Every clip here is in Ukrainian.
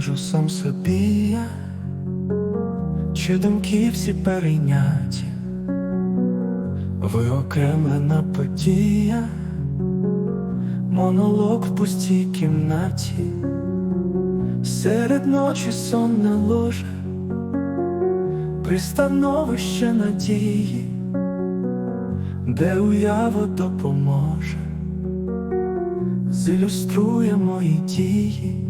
кажу сам собі я, чи думки всі перейняті, виокремлена подія, монолог в пустій кімнаті, серед ночі сонне ложе, пристановище надії, де уява допоможе зілюструє мої дії,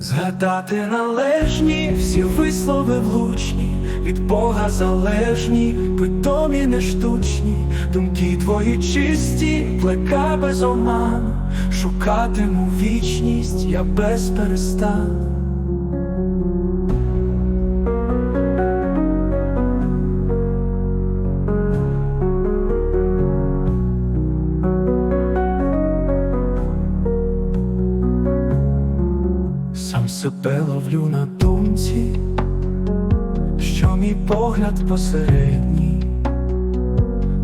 згадати належні всі вислови влучні, від Бога залежні, питомі не штучні, думки твої чисті, плека без оману, шукатиму вічність я без перестану. Сам себе ловлю на думці, що мій погляд посередній,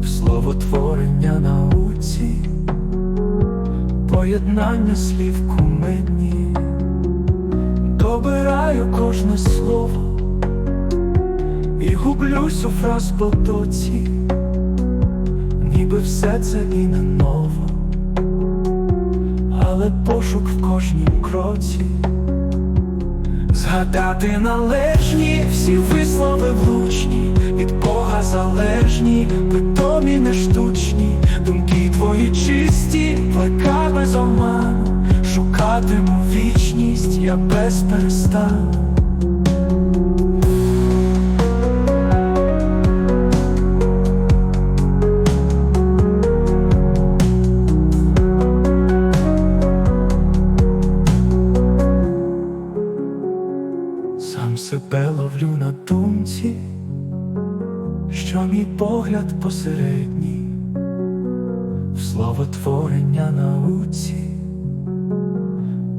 в словотворення науці, поєднання слів кумедні, добираю кожне слово і гублюсь у фраз потоці, ніби все це і не ново, але пошук в кожнім кроці. Згадати належні всі вислови влучні, від Бога залежні, питомі не штучні, думки твої чисті, плека без оману, шукатиму вічність я без перестану. Себе ловлю на думці, що мій погляд посередній, в словотворення науці,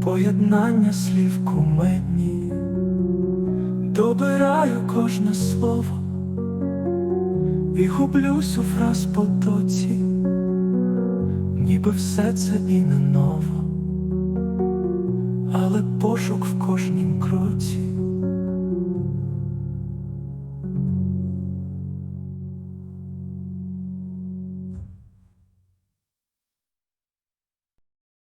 поєднання слів куменні, добираю кожне слово і гублюсь у фраз потоці, ніби все це і не ново, але пошук в кожнім крові.